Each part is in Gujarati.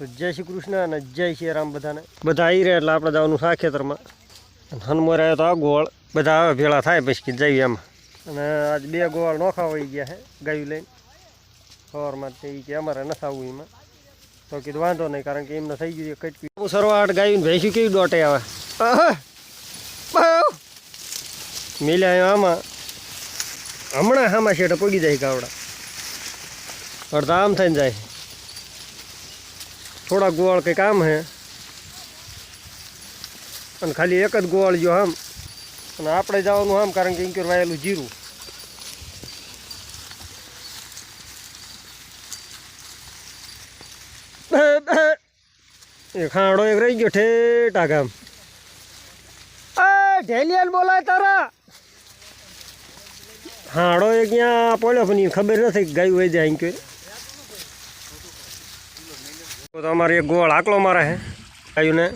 તો જય શ્રી કૃષ્ણ અને જય શ્રી રામ બધાને. બધા આવી રહ્યા એટલે આપણે જવાનું સા ખેતરમાં. હનુમાર આવ્યો તો આ ગોળ. બધા આવે ભેળા થાય પછી જઈએ એમ. અને આજ બે ગોળ નોખા વહી ગયા છે ગાયું લઈને. સવારમાં તે કે અમારે નથી આવવું એમાં. તો કીધું વાંધો નહીં કારણ કે એમને થઈ ગયું કટકી. હું સરવાટ ગાયું ભેંસ્યું કેવી દોટે આવે! મિલ્યા આમાં. હમણાં હામાં શેઠ પગી જાય ગાવડા. અડધા આમ થઈને જાય થોડા ગોળ કંઈક આમ હે. અને ખાલી એક જ ગોળ જો આમ. અને આપણે જવાનું આમ કારણ કે ઇન્ક્યોર વાયેલું જીરું. એ ખાડો એક રહી ગયો ઠેટા ગામ. ઢેલિયાન બોલાય તારા. હાડો એક ત્યાં પડ્યો પણ ખબર નથી ગાયું વહી જાય ઇન્ક્યોર તો અમારે એક ગોળ આકલો મારે હે. ગાયુંને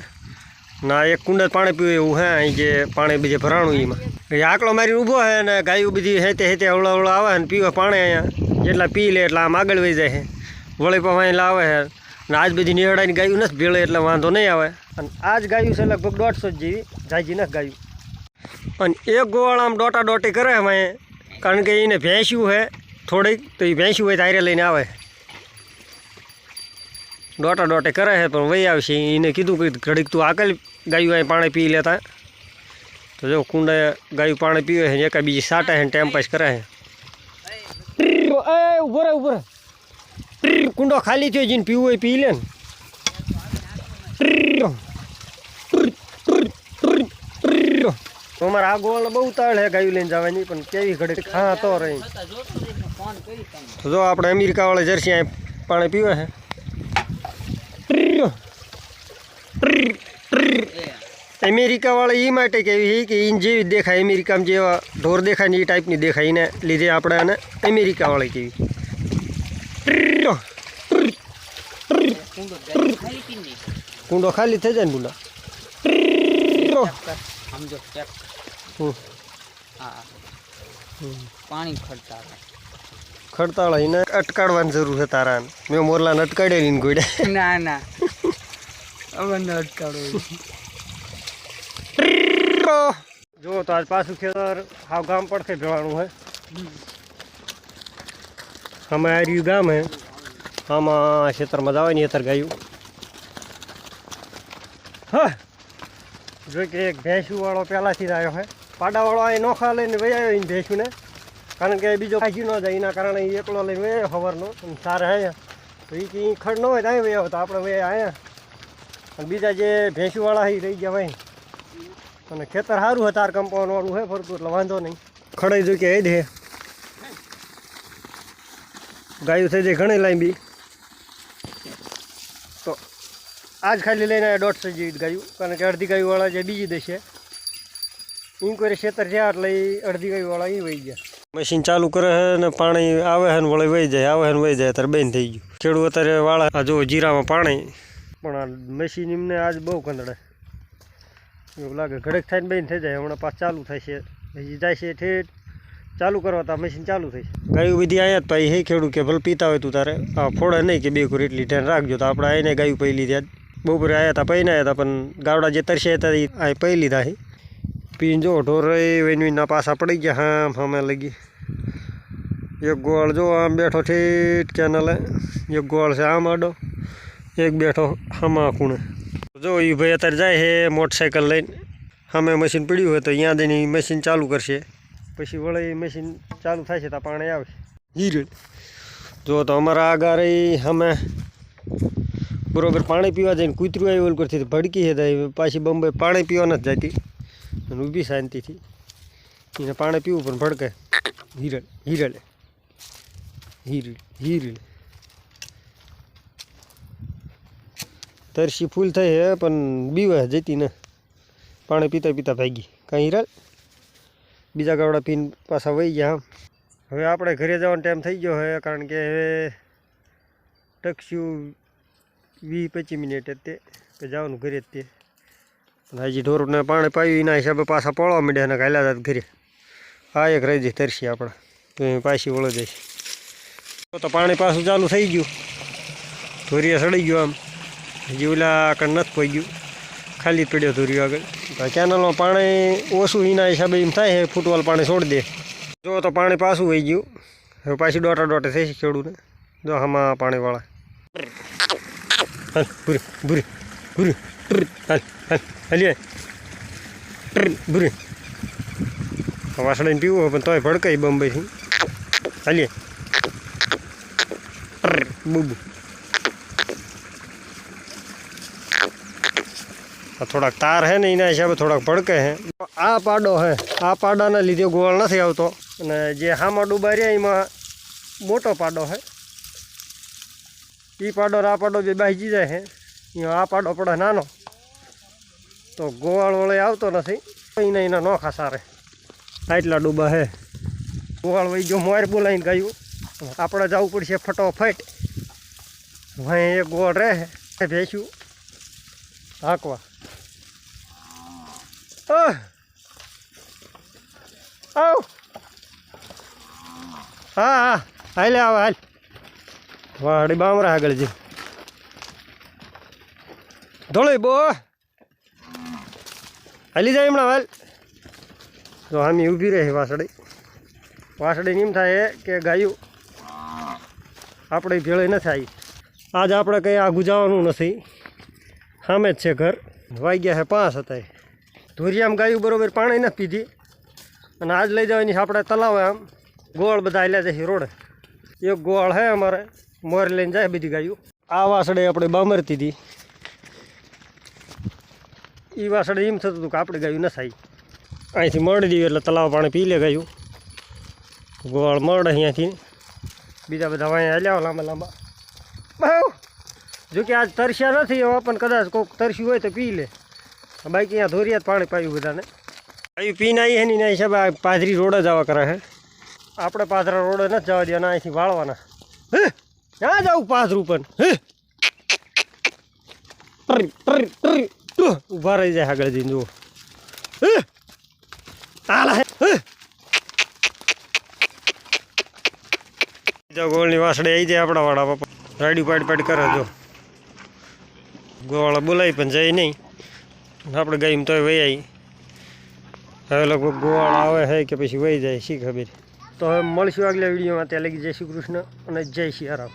ના, એક કુંડ પાણી પીવું એવું હે, અહીં જે પાણી બીજે ભરાણું એમાં એ આકલો મારી ઊભો હે ને ગાયું બધી હેતે હેતે અવળા અવળા આવે ને પીવે પાણી અહીંયા. જેટલા પી લે એટલે આમ આગળ વહી જાય છે વળી પણ અહીં લાવે છે ને આજ બધી નિહળાની ગાયું નથી ભેળે એટલે વાંધો નહીં આવે. અને આ જ ગાયું છે લગભગ દોઢસો જેવી, જાજી નથી ગાયું. અને એક ગોળ આમ દોટા દોટી કરે એમાં કારણ કે એને ભેંસ્યું છે થોડીક, તો એ ભેંસ્યું હોય તો હારે લઈને આવે. ડોટા ડોટે કરે છે પણ વહી આવશે એને કીધું કે ઘડીક તું આગળ ગાયું અહીં પાણી પી લેતા. તો જો કુંડે ગાયું પાણી પીવે છે એકા બીજી સાટે છે ને ટાઈમ પાસ કરે છે. એ ઊભો રહે ઊભો રહે. કુંડો ખાલી થયો જઈને પીવું હોય પી લે ને. તો અમારે આ ગોળ બહુ તાળ છે ગાયું લઈને જવાની પણ કેવી ઘડી ખા તો રહી જો આપણે અમેરિકાવાળા જર્સી અહીં પાણી પીવે છે. અમેરિકા વાળા એ માટે કેવી છે કે ઈન જેવી દેખાય. અમેરિકામાં જેવા ઢોર દેખાય ને એ ટાઈપની દેખાય. એને લીધે આપણે આને અમેરિકા વાળી કેવી. કુંડો ખાલી થઈ જાય ને બુલા. પાણી ખડતા ખડતાળ એને અટકાડવાની જરૂર છે તારા મેં મોરલાને અટકાડેલી ને ગોડ્યા ના ના. ન અટકાડો જો, તો આજ પાછું ખેતર હાવ ગામ પડખે ભેવાનું હે. અમે આ રહ્યું ગામ હે. આમાં ખેતરમાં જવાની ખેતર ગાયું. હા, જો કે એક ભેંસું વાળો પહેલાંથી જ આવ્યો છે પાડાવાળો અહીં નોખા લઈને વહી આવ્યો એને ભેંસુને. કારણ કે બીજો ખાજી ન જાય, એના કારણે એ એકલો લઈને વહી આવ્યો સવારનો સારા આવ્યા તો એ ખડ ન હોય તો અહીં વહી આવ્યો તો આપણે વહી આવ્યા અને બીજા જે ભેંસુવાળા એ રહી ગયા ભાઈ અને ખેતર સારું હતાર તાર કમ્પાઉન્ડ વાળું છે ફરતું, એટલે વાંધો નહીં. ખડાઈ જો કે એ જ હે. ગાયું થઈ જાય ઘણી લાંબી. તો આજ ખાલી લઈને દોઢસો જેવી ગાયું, કારણ કે અડધી ગાયુંવાળા જે બીજી દેશે. ઇન્કવાયરી ખેતર છે એટલે એ અડધી ગાયુંવાળા એ વહી ગયા. મશીન ચાલુ કરે છે ને પાણી આવે છે ને વળી વહી જાય, આવે છે ને વહી જાય ત્યારે બંધ થઈ ગયું. ખેડૂત અત્યારે વાળા જો જીરામાં પાણી. પણ આ મશીન એમને આજ બહુ કંદડે એવું લાગે. ઘડેક થઈને બેન થઈ જાય. હમણાં પાછું ચાલુ થાય છે. હજી જાય છે ઠેઠ ચાલુ કરવા તા મશીન ચાલુ થઈ ગાયું બધી આયા જ પાઈ હે ખેડૂત કે ભલે પીતા હોય તું તારે. આ ફોડે નહીં કે બે કુર એટલી ધ્યાન રાખજો. તો આપણે આઈને ગાયું પહી લીધી. બપોરે આવ્યા હતા પહીને આવ્યા હતા પણ ગાવડા જે તરસ્યા હતા એ આ પહી લીધા છે પીને જો ઢોર વેનવીના પાછા પડી ગયા. હામ, હામે લગી. એક ગોળ જો આમ બેઠો ઠેઠ કેનલે એક ગોળ છે આમ આડો. એક બેઠો હામા ખૂણે. જો એ ભાઈ અત્યારે જાય છે મોટરસાઇકલ લઈને સામે મશીન પડ્યું હોય તો અહીંયા જઈને મશીન ચાલુ કરશે. પછી વળી મશીન ચાલુ થાય છે તો પાણી આવશે. હીર જો તો અમારા આગળ સામે બરોબર પાણી પીવા જઈને કૂતરું આવ્યું ઓલ કરતી ભડકી છે પાછી બંબઈ પાણી પીવા નથી જતી. અને ઊભી શાંતિથી. એને પાણી પીવું પણ ભડકે હિરલ હિરલે હીર હિરલ તરસી ફૂલ થઈ હે, પણ બીવે જતી ને. પાણી પીતા પીતા ભાગી. કાંઈ હિરલ બીજા ગાવડા પીને પાછા વહી ગયા હવે આપણે ઘરે જવાનો ટાઈમ થઈ ગયો હવે કારણ કે હવે ટકસ્યું વીસ પચીસ મિનિટ તે, કે જવાનું ઘરે જ તે. હજી ઢોરને પાણી પાયું, એના હિસાબે પાછા પડવા માંડ્યા અને ગાયલા હતા ઘરે. હા, એક રહી જઈ તરસી આપણે. તો પાછી વળો જઈશ તો તો પાણી પાછું ચાલુ થઈ ગયું. ધોરીએ સડી ગયું આમ. હજી ઓલા આગળ નથી પોઈ ગયું ખાલી પડ્યો ધોર્યું આગળ. કેનલમાં પાણી ઓછું એના હિસાબે એમ થાય છે, ફૂટવાલ પાણી છોડી દે. જો તો પાણી પાછું વહી ગયું. હવે પાછી ડોટા ડોટે થઈ ખેડૂને. જો આમાં પાણીવાળા. હાલ, ભૂરી ભૂરી ભૂરી ભૂરી. વાસળીને પીવું પણ તોય ભડકાઈ બંબઈથી. હાલીએ. બુબુ. થોડાક તાર હે ને એના હિસાબે થોડાક ભડકે હે. આ પાડો હે. આ પાડાના લીધે ગોળ નથી આવતો. અને જે હામાં ડૂબા રહ્યા એમાં મોટો પાડો હે. એ પાડો આ પાડો બે બાજી જાય હે. આ પાડો પડે નાનો. તો ગોવાળ વળે આવતો નથી. એને એના નોખા સારે આટલા ડૂબા હે. ગોવાળ વળી જો મોર બોલાવીને ગયું. આપણે જવું પડશે ફટોફટ. ભાઈ એ ગોળ રહે. ભેંસ્યું. હાંકવા. ઓહ! આવ હા હા હાલે આવ હાલ વાડી બામરા આગળ જી ધોળી બો હાલી જાય હમણાં હાલ તો આમ ઊભી રહે વાસળી વાસળી એમ થાય કે ગાયું આપણે ભેળે ન થાય આજ આપણે કંઈ આઘું જવાનું નથી સામે જ છે ઘર વાગ્યા છે પાંચ હતા ધોરિયામ ગાયું બરાબર પાણી નથી પીધી. અને આજ લઈ જવાની આપણે તલાવે આમ. ગોળ બધા હાલ્યા જશે રોડે. એક ગોળ હે અમારે. મોર લઈને જાય બધી ગાયું. આ વાસડે આપણે બામરતી હતી એ વાસડે એમ થતું હતું કે આપણે ગાયું ન થાય. અહીંથી મળી દીધું એટલે તલાવ પાણી પી લે ગાયું. ગોળ મળે અહીંયાથી. બીજા બધા વાંયા હલ્યા લાંબા લાંબા. બહુ! જોકે આજ તરસ્યા નથી પણ કદાચ કોઈક તરસ્યું હોય તો પી લે. બાકી અહીંયા ધોરિયા પાણી પાયું બધાને. પાયું પીને આવી હે ને એના હિસાબે આ પાદરી રોડ જ આવા કરે હે. આપણે પાથરા રોડ નથી જવા દેવાના, અહીંથી વાળવાના. હે, ક્યાં જવું પાથરું પણ હે. ઊભા રહી જાય આગળ જઈને, જુઓ. હે? હાલ હે ગોળની વાસડે આવી જાય આપણા વાળા પપ્પા રાડી પાડી પાડી કરે, જો. ગોવાળા બોલાવી પણ જાય નહીં. આપણે ગઈ તોય વહી આવી હવે લગભગ ગોવાળા આવે છે કે પછી વહી જાય, શી ખબર. તો હવે મળશું આગલા વિડીયોમાં. ત્યાં લગી જય શ્રી કૃષ્ણ અને જય સિયારામ